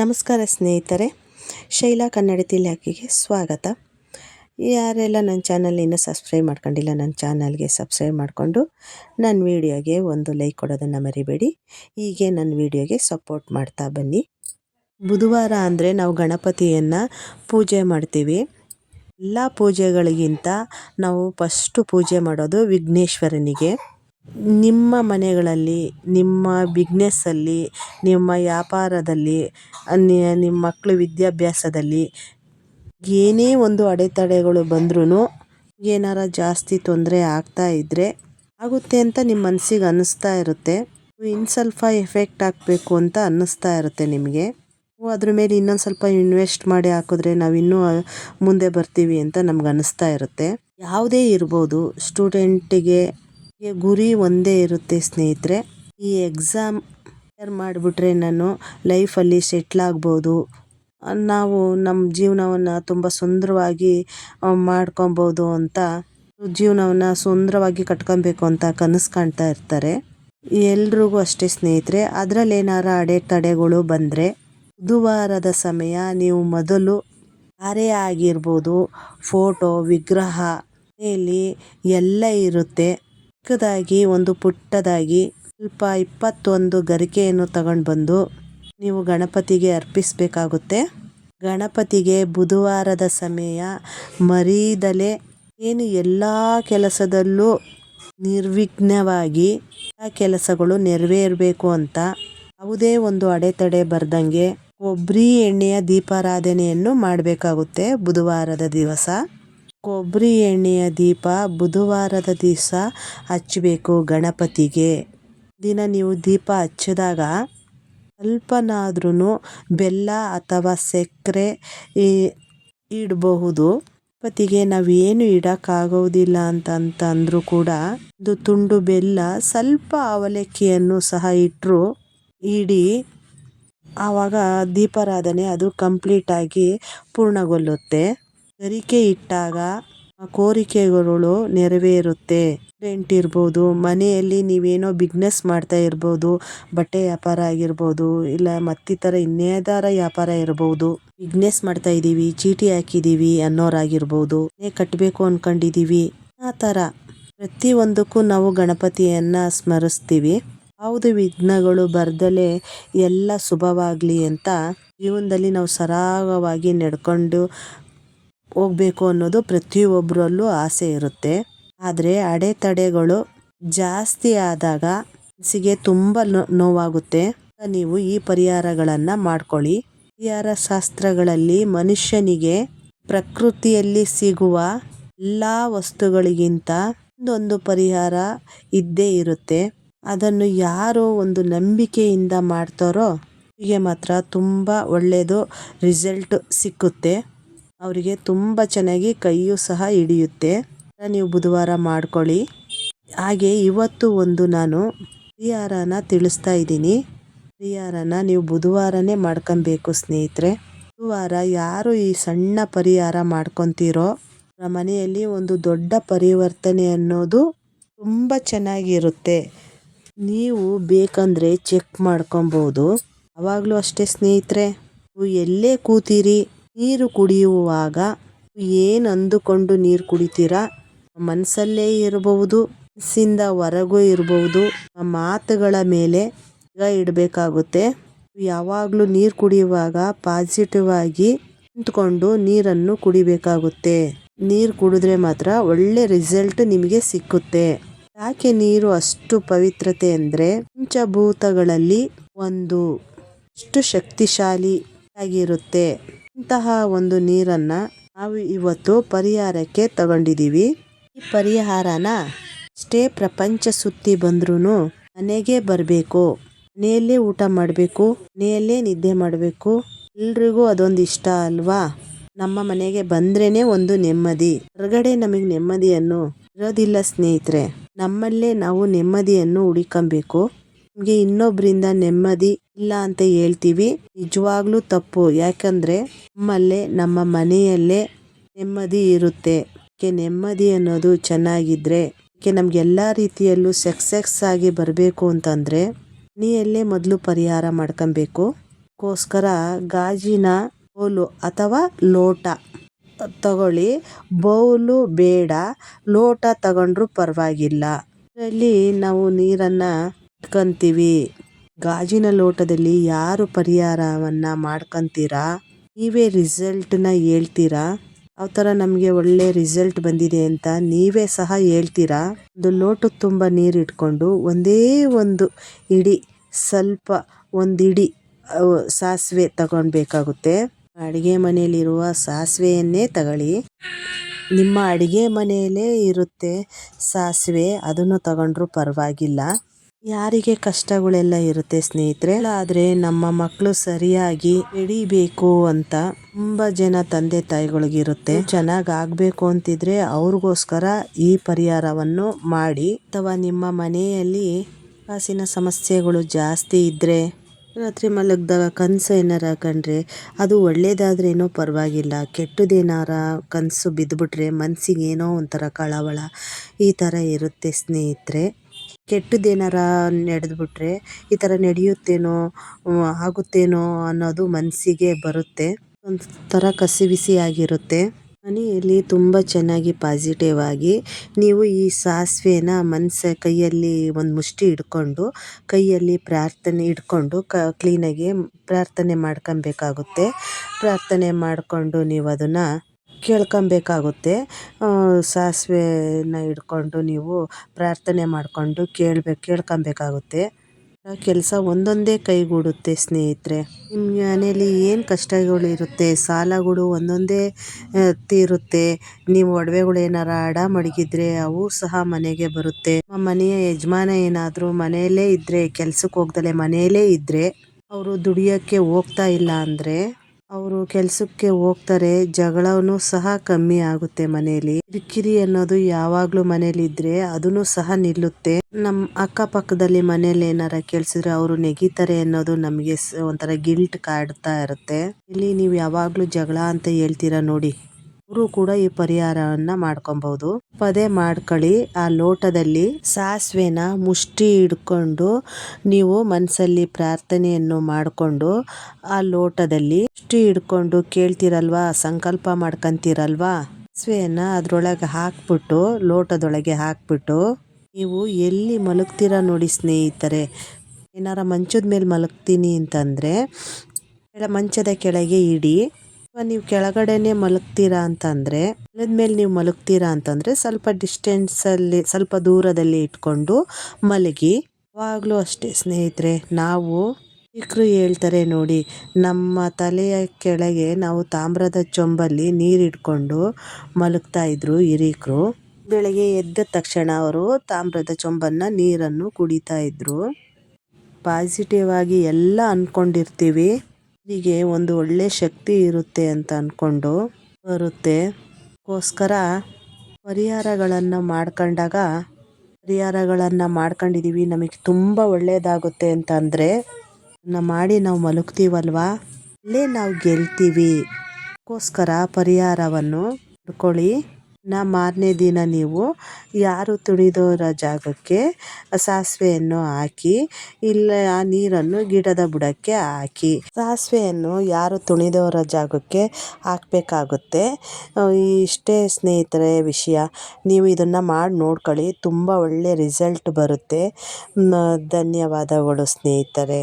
ನಮಸ್ಕಾರ ಸ್ನೇಹಿತರೆ, ಶೈಲಾ ಕನ್ನಡ ತಿಲಾಖೆಗೆ ಸ್ವಾಗತ. ಯಾರೆಲ್ಲ ನನ್ನ ಚಾನಲ್ ಇನ್ನೂ ಸಬ್ಸ್ಕ್ರೈಬ್ ಮಾಡ್ಕೊಂಡಿಲ್ಲ, ನನ್ನ ಚಾನಲ್ಗೆ ಸಬ್ಸ್ಕ್ರೈಬ್ ಮಾಡಿಕೊಂಡು ನನ್ನ ವೀಡಿಯೋಗೆ ಒಂದು ಲೈಕ್ ಕೊಡೋದನ್ನು ಮರಿಬೇಡಿ. ಹೀಗೆ ನನ್ನ ವೀಡಿಯೋಗೆ ಸಪೋರ್ಟ್ ಮಾಡ್ತಾ ಬನ್ನಿ. ಬುಧವಾರ ಅಂದರೆ ನಾವು ಗಣಪತಿಯನ್ನು ಪೂಜೆ ಮಾಡ್ತೀವಿ. ಎಲ್ಲ ಪೂಜೆಗಳಿಗಿಂತ ನಾವು ಫಸ್ಟು ಪೂಜೆ ಮಾಡೋದು ವಿಘ್ನೇಶ್ವರನಿಗೆ. ನಿಮ್ಮ ಮನೆಗಳಲ್ಲಿ, ನಿಮ್ಮ ಬಿಗ್ನೆಸ್ಸಲ್ಲಿ ನಿಮ್ಮ ವ್ಯಾಪಾರದಲ್ಲಿ, ಅನ್ಯ ನಿಮ್ಮ ಮಕ್ಕಳು ವಿದ್ಯಾಭ್ಯಾಸದಲ್ಲಿ ಏನೇ ಒಂದು ಅಡೆತಡೆಗಳು ಬಂದ್ರೂ ಏನಾರ ಜಾಸ್ತಿ ತೊಂದರೆ ಆಗ್ತಾ ಇದ್ದರೆ ಆಗುತ್ತೆ ಅಂತ ನಿಮ್ಮ ಮನಸ್ಸಿಗೆ ಅನ್ನಿಸ್ತಾ ಇರುತ್ತೆ. ಇನ್ನು ಎಫೆಕ್ಟ್ ಆಗಬೇಕು ಅಂತ ಅನ್ನಿಸ್ತಾ ಇರುತ್ತೆ ನಿಮಗೆ. ಅದ್ರ ಮೇಲೆ ಇನ್ನೊಂದು ಸ್ವಲ್ಪ ಇನ್ವೆಸ್ಟ್ ಮಾಡಿ ಹಾಕಿದ್ರೆ ನಾವು ಇನ್ನೂ ಮುಂದೆ ಬರ್ತೀವಿ ಅಂತ ನಮ್ಗೆ ಅನ್ನಿಸ್ತಾ ಇರುತ್ತೆ. ಯಾವುದೇ ಇರ್ಬೋದು ಸ್ಟೂಡೆಂಟಿಗೆ ಗುರಿ ಒಂದೇ ಇರುತ್ತೆ ಸ್ನೇಹಿತರೆ. ಈ ಎಕ್ಸಾಮ್ ಕ್ಲಿಯರ್ ಮಾಡಿಬಿಟ್ರೆ ನಾನು ಲೈಫಲ್ಲಿ ಸೆಟ್ಲಾಗ್ಬೋದು ನಾವು ನಮ್ಮ ಜೀವನವನ್ನು ತುಂಬ ಸುಂದರವಾಗಿ ಮಾಡ್ಕೊಬೋದು ಅಂತ, ಜೀವನವನ್ನು ಸುಂದರವಾಗಿ ಕಟ್ಕೊಬೇಕು ಅಂತ ಕನಸು ಕಾಣ್ತಾ ಇರ್ತಾರೆ. ಎಲ್ರಿಗೂ ಅಷ್ಟೇ ಸ್ನೇಹಿತರೆ. ಅದರಲ್ಲಿ ಏನಾರ ಅಡೆತಡೆಗಳು ಬಂದರೆ, ಬುಧವಾರದ ಸಮಯ ನೀವು ಮೊದಲು ಯಾರೇ ಆಗಿರ್ಬೋದು ಫೋಟೋ ವಿಗ್ರಹ ಇಲ್ಲಿ ಎಲ್ಲ ಇರುತ್ತೆ. ಚಿಕ್ಕದಾಗಿ, ಒಂದು ಪುಟ್ಟದಾಗಿ, ಸ್ವಲ್ಪ ಇಪ್ಪತ್ತೊಂದು ಗರಿಕೆಯನ್ನು ತಗೊಂಡು ಬಂದು ನೀವು ಗಣಪತಿಗೆ ಅರ್ಪಿಸಬೇಕಾಗುತ್ತೆ. ಗಣಪತಿಗೆ ಬುಧವಾರದ ಸಮಯ ಮರೀದಲೆ ಏನು ಎಲ್ಲ ಕೆಲಸದಲ್ಲೂ ನಿರ್ವಿಘ್ನವಾಗಿ ಆ ಕೆಲಸಗಳು ನೆರವೇರಬೇಕು ಅಂತ ಯಾವುದೇ ಒಂದು ಅಡೆತಡೆ ಬರ್ದಂಗೆ ಕೊಬ್ಬರಿ ಎಣ್ಣೆಯ ದೀಪಾರಾಧನೆಯನ್ನು ಮಾಡಬೇಕಾಗುತ್ತೆ ಬುಧವಾರದ ದಿವಸ. ಕೊಬ್ಬರಿ ಎಣ್ಣೆಯ ದೀಪ ಬುಧವಾರದ ದಿವಸ ಹಚ್ಚಬೇಕು ಗಣಪತಿಗೆ. ದಿನ ನೀವು ದೀಪ ಹಚ್ಚಿದಾಗ ಸ್ವಲ್ಪನಾದ್ರೂ ಬೆಲ್ಲ ಅಥವಾ ಸಕ್ಕರೆ ಇಡಬಹುದು. ಗಣಪತಿಗೆ ನಾವೇನು ಇಡೋಕ್ಕಾಗೋದಿಲ್ಲ ಅಂತ ಅಂದರೂ ಕೂಡ ಒಂದು ತುಂಡು ಬೆಲ್ಲ ಸ್ವಲ್ಪ ಅವಲಕ್ಕಿಯನ್ನು ಸಹ ಇಟ್ಟರು ಇಡಿ. ಆವಾಗ ದೀಪಾರಾಧನೆ ಅದು ಕಂಪ್ಲೀಟಾಗಿ ಪೂರ್ಣಗೊಳ್ಳುತ್ತೆ. ಗರಿಕೆ ಇಟ್ಟಾಗ ಕೋರಿಕೆಗಳು ನೆರವೇರುತ್ತೆ. ಸ್ಟೂಡೆಂಟ್ ಇರ್ಬೋದು, ಮನೆಯಲ್ಲಿ ನೀವೇನೋ ಬಿಸ್ನೆಸ್ ಮಾಡ್ತಾ ಇರ್ಬೋದು, ಬಟ್ಟೆ ವ್ಯಾಪಾರ ಆಗಿರ್ಬೋದು, ಇಲ್ಲ ಮತ್ತಿತರ ಇನ್ನೇದಾರ ವ್ಯಾಪಾರ ಇರ್ಬೋದು ಬಿಸ್ನೆಸ್ ಮಾಡ್ತಾ ಇದ್ದೀವಿ, ಚೀಟಿ ಹಾಕಿದ್ದೀವಿ ಅನ್ನೋರಾಗಿರ್ಬೋದು ಕಟ್ಟಬೇಕು ಅಂದ್ಕೊಂಡಿದ್ದೀವಿ ಆ ಥರ. ಪ್ರತಿಯೊಂದಕ್ಕೂ ನಾವು ಗಣಪತಿಯನ್ನ ಸ್ಮರಿಸ್ತೀವಿ. ಯಾವುದು ವಿಘ್ನಗಳು ಬರ್ದಲೆ ಎಲ್ಲ ಶುಭವಾಗಲಿ ಅಂತ ಜೀವನದಲ್ಲಿ ನಾವು ಸರಾಗವಾಗಿ ನಡ್ಕೊಂಡು ಹೋಗ್ಬೇಕು ಅನ್ನೋದು ಪ್ರತಿಯೊಬ್ಬರಲ್ಲೂ ಆಸೆ ಇರುತ್ತೆ. ಆದರೆ ಅಡೆತಡೆಗಳು ಜಾಸ್ತಿ ಆದಾಗ ಮನಸ್ಸಿಗೆ ತುಂಬ ನೋವಾಗುತ್ತೆ. ನೀವು ಈ ಪರಿಹಾರಗಳನ್ನು ಮಾಡ್ಕೊಳ್ಳಿ. ಪರಿಹಾರ ಶಾಸ್ತ್ರಗಳಲ್ಲಿ ಮನುಷ್ಯನಿಗೆ ಪ್ರಕೃತಿಯಲ್ಲಿ ಸಿಗುವ ಎಲ್ಲ ವಸ್ತುಗಳಿಗಿಂತ ಒಂದೊಂದು ಪರಿಹಾರ ಇದ್ದೇ ಇರುತ್ತೆ. ಅದನ್ನು ಯಾರು ಒಂದು ನಂಬಿಕೆಯಿಂದ ಮಾಡ್ತಾರೋ ಅವರಿಗೆ ಮಾತ್ರ ತುಂಬ ಒಳ್ಳೆಯದು ರಿಸಲ್ಟ್ ಸಿಕ್ಕುತ್ತೆ. ಅವರಿಗೆ ತುಂಬ ಚೆನ್ನಾಗಿ ಕೈಯೂ ಸಹ ಹಿಡಿಯುತ್ತೆ. ನೀವು ಬುಧವಾರ ಮಾಡ್ಕೊಳ್ಳಿ. ಹಾಗೆ ಇವತ್ತು ಒಂದು ನಾನು ಪರಿಹಾರನ ತಿಳಿಸ್ತಾ ಇದ್ದೀನಿ. ಪರಿಹಾರನ ನೀವು ಬುಧವಾರನೇ ಮಾಡ್ಕೊಬೇಕು ಸ್ನೇಹಿತರೆ. ಬುಧವಾರ ಯಾರು ಈ ಸಣ್ಣ ಪರಿಹಾರ ಮಾಡ್ಕೊತೀರೋ ಮನೆಯಲ್ಲಿ ಒಂದು ದೊಡ್ಡ ಪರಿವರ್ತನೆ ಅನ್ನೋದು ತುಂಬ ಚೆನ್ನಾಗಿರುತ್ತೆ. ನೀವು ಬೇಕಂದರೆ ಚೆಕ್ ಮಾಡ್ಕೊಬೋದು. ಅವಾಗಲೂ ಅಷ್ಟೇ ಸ್ನೇಹಿತರೆ. ನೀವು ಎಲ್ಲೇ ಕೂತೀರಿ ನೀರು ಕುಡಿಯುವಾಗ ಏನು ಅಂದುಕೊಂಡು ನೀರು ಕುಡಿತೀರಾ? ಮನಸ್ಸಲ್ಲೇ ಇರಬಹುದು, ಮನಸ್ಸಿಂದ ಹೊರಗೂ ಇರಬಹುದು ಮಾತುಗಳ ಮೇಲೆ ಇಡಬೇಕಾಗುತ್ತೆ. ಯಾವಾಗಲೂ ನೀರು ಕುಡಿಯುವಾಗ ಪಾಸಿಟಿವ್ ಆಗಿ ನಿಂತ್ಕೊಂಡು ನೀರನ್ನು ಕುಡಿಬೇಕಾಗುತ್ತೆ. ನೀರು ಕುಡಿದ್ರೆ ಮಾತ್ರ ಒಳ್ಳೆ ರಿಸಲ್ಟ್ ನಿಮಗೆ ಸಿಕ್ಕುತ್ತೆ. ಯಾಕೆ ನೀರು ಅಷ್ಟು ಪವಿತ್ರತೆ ಅಂದರೆ ಪಂಚಭೂತಗಳಲ್ಲಿ ಒಂದು ಅಷ್ಟು ಶಕ್ತಿಶಾಲಿ ಆಗಿರುತ್ತೆ. ಇಂತಹ ಒಂದು ನೀರನ್ನ ನಾವು ಇವತ್ತು ಪರಿಹಾರಕ್ಕೆ ತಗೊಂಡಿದೀವಿ ಈ ಪರಿಹಾರನ ಅಷ್ಟೇ ಪ್ರಪಂಚ ಸುತ್ತಿ ಬಂದ್ರೂ ಮನೆಗೆ ಬರಬೇಕು, ಮನೆಯಲ್ಲೇ ಊಟ ಮಾಡಬೇಕು, ಮನೆಯಲ್ಲೇ ನಿದ್ದೆ ಮಾಡಬೇಕು. ಎಲ್ರಿಗೂ ಅದೊಂದು ಇಷ್ಟ ಅಲ್ವಾ? ನಮ್ಮ ಮನೆಗೆ ಬಂದ್ರೇನೆ ಒಂದು ನೆಮ್ಮದಿ. ಹೊರಗಡೆ ನಮಗೆ ನೆಮ್ಮದಿಯನ್ನು ಇರೋದಿಲ್ಲ ಸ್ನೇಹಿತರೆ. ನಮ್ಮಲ್ಲೇ ನಾವು ನೆಮ್ಮದಿಯನ್ನು ಹುಡುಕಬೇಕು. ನಮಗೆ ಇನ್ನೊಬ್ಬರಿಂದ ನೆಮ್ಮದಿ ಇಲ್ಲ ಅಂತ ಹೇಳ್ತೀವಿ. ನಿಜವಾಗ್ಲೂ ತಪ್ಪು. ಯಾಕಂದ್ರೆ ನಮ್ಮಲ್ಲೇ, ನಮ್ಮ ಮನೆಯಲ್ಲೇ ನೆಮ್ಮದಿ ಇರುತ್ತೆ. ನೆಮ್ಮದಿ ಅನ್ನೋದು ಚೆನ್ನಾಗಿದ್ರೆ ನಮ್ಗೆ ಎಲ್ಲಾ ರೀತಿಯಲ್ಲೂ ಸಕ್ಸಸ್ ಆಗಿ ಬರಬೇಕು ಅಂತಂದ್ರೆ ಮನೆಯಲ್ಲೇ ಮೊದಲು ಪರಿಹಾರ ಮಾಡ್ಕೊಬೇಕು. ಅದಕ್ಕೋಸ್ಕರ ಗಾಜಿನ ಬೌಲು ಅಥವಾ ಲೋಟ ತಗೊಳ್ಳಿ. ಬೌಲು ಬೇಡ, ಲೋಟ ತಗೊಂಡ್ರು ಪರವಾಗಿಲ್ಲ. ಇದರಲ್ಲಿ ನಾವು ನೀರನ್ನು ಇಟ್ಕೊಂತೀವಿ ಗಾಜಿನ ಲೋಟದಲ್ಲಿ ಯಾರು ಪರಿಹಾರವನ್ನ ಮಾಡ್ಕಂತೀರಾ? ನೀವೇ ರಿಸಲ್ಟ್ನ ಹೇಳ್ತೀರಾ? ಯಾವ ಥರ ನಮಗೆ ಒಳ್ಳೆ ರಿಸಲ್ಟ್ ಬಂದಿದೆ ಅಂತ ನೀವೇ ಸಹ ಹೇಳ್ತೀರಾ? ಒಂದು ಲೋಟದ ತುಂಬ ನೀರು ಇಟ್ಕೊಂಡು ಒಂದೇ ಒಂದು ಇಡಿ, ಸ್ವಲ್ಪ ಒಂದು ಇಡಿ ಸಾಸಿವೆ ತಗೊಳ್ಬೇಕಾಗುತ್ತೆ ಅಡುಗೆ ಮನೆಯಲ್ಲಿರುವ ಸಾಸಿವೆಯನ್ನೇ ತಗೊಳ್ಳಿ. ನಿಮ್ಮ ಅಡುಗೆ ಮನೆಯಲ್ಲೇ ಇರುತ್ತೆ ಸಾಸಿವೆ, ಅದನ್ನು ತಗೊಂಡ್ರೂ ಪರವಾಗಿಲ್ಲ. ಯಾರಿಗೆ ಕಷ್ಟಗಳೆಲ್ಲ ಇರುತ್ತೆ ಸ್ನೇಹಿತರೆ? ಆದ್ರೆ ನಮ್ಮ ಮಕ್ಕಳು ಸರಿಯಾಗಿ ಬೆಳಿಬೇಕು ಅಂತ ತುಂಬಾ ಜನ ತಂದೆ ತಾಯಿಗಳಿಗಿರುತ್ತೆ. ಚೆನ್ನಾಗಿ ಆಗಬೇಕು ಅಂತಿದ್ರೆ ಅವ್ರಿಗೋಸ್ಕರ ಈ ಪರಿಹಾರವನ್ನು ಮಾಡಿ. ಅಥವಾ ನಿಮ್ಮ ಮನೆಯಲ್ಲಿ ಕಾಸಿನ ಸಮಸ್ಯೆಗಳು ಜಾಸ್ತಿ ಇದ್ರೆ ರಾತ್ರಿ ಮಲಗಿದಾಗ ಕನಸು ಏನಾರ ಕಂಡ್ರೆ ಅದು ಒಳ್ಳೇದಾದ್ರೇನೋ ಪರವಾಗಿಲ್ಲ. ಕೆಟ್ಟದೇನಾರ ಕನಸು ಬಿದ್ದುಬಿಟ್ರೆ ಮನಸ್ಸಿಗೆ ಏನೋ ಒಂಥರ ಕಳವಳ ಈ ಥರ ಇರುತ್ತೆ ಸ್ನೇಹಿತರೆ. ಕೆಟ್ಟದ್ದೇನಾರ ನಡೆದ್ಬಿಟ್ರೆ ಈ ಥರ ನಡೆಯುತ್ತೇನೋ ಆಗುತ್ತೇನೋ ಅನ್ನೋದು ಮನಸ್ಸಿಗೆ ಬರುತ್ತೆ. ಒಂಥರ ಕಸಿವಿಸಿಯಾಗಿರುತ್ತೆ ಮನೆಯಲ್ಲಿ ತುಂಬ ಚೆನ್ನಾಗಿ ಪಾಸಿಟಿವ್ ಆಗಿ ನೀವು ಈ ಸಾಸಿವೆನ ಮನಸ್ಸ ಕೈಯಲ್ಲಿ ಒಂದು ಮುಷ್ಟಿ ಹಿಡ್ಕೊಂಡು ಕೈಯಲ್ಲಿ ಪ್ರಾರ್ಥನೆ ಇಟ್ಕೊಂಡು ಕ ಕ್ಲೀನಾಗಿ ಪ್ರಾರ್ಥನೆ ಮಾಡ್ಕೊಬೇಕಾಗುತ್ತೆ. ಪ್ರಾರ್ಥನೆ ಮಾಡಿಕೊಂಡು ನೀವು ಅದನ್ನು ಕೇಳ್ಕೊಬೇಕಾಗುತ್ತೆ. ಸಾಸಿವೆನ ಹಿಡ್ಕೊಂಡು ನೀವು ಪ್ರಾರ್ಥನೆ ಮಾಡಿಕೊಂಡು ಕೇಳ್ಬೇಕು ಕೇಳ್ಕೊಬೇಕಾಗುತ್ತೆ. ಕೆಲಸ ಒಂದೊಂದೇ ಕೈಗೂಡುತ್ತೆ ಸ್ನೇಹಿತರೆ. ನಿಮ್ಮ ಮನೇಲಿ ಏನು ಕಷ್ಟಗಳು ಇರುತ್ತೆ? ಸಾಲಗಳು ಒಂದೊಂದೇ ತೀರುತ್ತೆ. ನೀವು ಒಡವೆಗಳು ಏನಾರ ಅಡ ಮಡಗಿದ್ರೆ ಅವು ಸಹ ಮನೆಗೆ ಬರುತ್ತೆ. ಮನೆಯ ಯಜಮಾನ ಏನಾದರೂ ಮನೆಯಲ್ಲೇ ಇದ್ದರೆ ಕೆಲಸಕ್ಕೆ ಹೋಗ್ದಲೆ ಮನೆಯಲ್ಲೇ ಇದ್ದರೆ ಅವರು ದುಡಿಯೋಕ್ಕೆ ಹೋಗ್ತಾ ಇಲ್ಲ ಅಂದರೆ ಅವರು ಕೆಲಸಕ್ಕೆ ಹೋಗ್ತಾರೆ ಜಗಳವೂ ಸಹ ಕಮ್ಮಿ ಆಗುತ್ತೆ ಮನೆಯಲ್ಲಿ ಕಿರಿಕಿರಿ ಅನ್ನೋದು ಯಾವಾಗ್ಲೂ ಮನೇಲಿ ಇದ್ರೆ ಅದನ್ನು ಸಹ ನಿಲ್ಲುತ್ತೆ. ನಮ್ಮ ಅಕ್ಕಪಕ್ಕದಲ್ಲಿ ಮನೇಲಿ ಏನಾರ ಕೆಲ್ಸಿದ್ರೆ ಅವರು ನೆಗಿತಾರೆ ಅನ್ನೋದು ನಮಗೆ ಒಂಥರ ಗಿಲ್ಟ್ ಕಾಡ್ತಾ ಇರುತ್ತೆ. ಇಲ್ಲಿ ನೀವು ಯಾವಾಗ್ಲೂ ಜಗಳ ಅಂತ ಹೇಳ್ತೀರಾ ನೋಡಿ. ಅವರು ಕೂಡ ಈ ಪರಿಹಾರವನ್ನ ಮಾಡ್ಕೊಬಹುದು. ಪದೇ ಮಾಡ್ಕೊಳ್ಳಿ ಆ ಲೋಟದಲ್ಲಿ ಸಾಸಿವೆನ ಮುಷ್ಟಿ ಹಿಡ್ಕೊಂಡು ನೀವು ಮನಸ್ಸಲ್ಲಿ ಪ್ರಾರ್ಥನೆಯನ್ನು ಮಾಡಿಕೊಂಡು ಆ ಲೋಟದಲ್ಲಿ ಮುಷ್ಟಿ ಹಿಡ್ಕೊಂಡು ಕೇಳ್ತಿರಲ್ವಾ, ಸಂಕಲ್ಪ ಮಾಡ್ಕೊಂತೀರಲ್ವಾ? ಸಾಸಿವೆಯನ್ನ ಅದ್ರೊಳಗೆ ಹಾಕ್ಬಿಟ್ಟು, ಲೋಟದೊಳಗೆ ಹಾಕ್ಬಿಟ್ಟು ನೀವು ಎಲ್ಲಿ ಮಲಗ್ತೀರಾ ನೋಡಿ ಸ್ನೇಹಿತರೆ, ಏನಾರ ಮಂಚದ ಮೇಲೆ ಮಲಗ್ತೀನಿ ಅಂತಂದರೆ ಮಂಚದ ಕೆಳಗೆ ಇಡಿ. ನೀವು ಕೆಳಗಡೆನೆ ಮಲಗ್ತೀರಾ ಅಂತಂದರೆ ನೆಲದ ಮೇಲೆ ನೀವು ಮಲಗ್ತೀರಾ ಅಂತಂದರೆ ಸ್ವಲ್ಪ ಡಿಸ್ಟೆನ್ಸಲ್ಲಿ ಸ್ವಲ್ಪ ದೂರದಲ್ಲಿ ಇಟ್ಕೊಂಡು ಮಲಗಿ. ಯಾವಾಗಲೂ ಅಷ್ಟೇ ಸ್ನೇಹಿತರೆ, ನಾವು ಚಿಕ್ಕರು ಹೇಳ್ತಾರೆ ನೋಡಿ, ನಮ್ಮ ತಲೆಯ ಕೆಳಗೆ ನಾವು ತಾಮ್ರದ ಚೊಂಬಲ್ಲಿ ನೀರಿಟ್ಕೊಂಡು ಮಲಗ್ತಾ ಇದ್ರು ಹಿರೀಕರು. ಬೆಳಗ್ಗೆ ಎದ್ದ ತಕ್ಷಣ ಅವರು ತಾಮ್ರದ ಚೊಂಬನ್ನ ನೀರನ್ನು ಕುಡಿತಾ ಇದ್ರು. ಪಾಸಿಟಿವ್ ಆಗಿ ಎಲ್ಲ ಅಂದ್ಕೊಂಡಿರ್ತೀವಿ ಹೀಗೆ ಒಂದು ಒಳ್ಳೆ ಶಕ್ತಿ ಇರುತ್ತೆ ಅಂತ ಅಂದ್ಕೊಂಡು ಬರುತ್ತೆ. ಅದಕ್ಕೋಸ್ಕರ ಪರಿಹಾರಗಳನ್ನು ಮಾಡ್ಕೊಂಡಾಗ, ಪರಿಹಾರಗಳನ್ನು ಮಾಡ್ಕೊಂಡಿದ್ದೀವಿ ನಮಗೆ ತುಂಬ ಒಳ್ಳೆಯದಾಗುತ್ತೆ ಅಂತ ಅಂದರೆ ಮಾಡಿ ನಾವು ಮಲಗ್ತೀವಲ್ವಾ? ಅಲ್ಲೇ ನಾವು ಗೆಲ್ತೀವಿ. ಅದಕ್ಕೋಸ್ಕರ ಪರಿಹಾರವನ್ನು ಮಾಡ್ಕೊಳ್ಳಿ. ನಾ ಮಾರನೇ ದಿನ ನೀವು ಯಾರು ತುಳಿದೋರ ಜಾಗಕ್ಕೆ ಸಾಸಿವೆಯನ್ನು ಹಾಕಿ, ಇಲ್ಲ ಆ ನೀರನ್ನು ಗಿಡದ ಬುಡಕ್ಕೆ ಹಾಕಿ. ಸಾಸಿವೆಯನ್ನು ಯಾರು ತುಳಿದೋರ ಜಾಗಕ್ಕೆ ಹಾಕಬೇಕಾಗುತ್ತೆ. ಇಷ್ಟೇ ಸ್ನೇಹಿತರೆ ವಿಷಯ. ನೀವು ಇದನ್ನು ಮಾಡಿ ನೋಡ್ಕೊಳ್ಳಿ. ತುಂಬ ಒಳ್ಳೆ ರಿಸಲ್ಟ್ ಬರುತ್ತೆ. ಧನ್ಯವಾದಗಳು ಸ್ನೇಹಿತರೆ.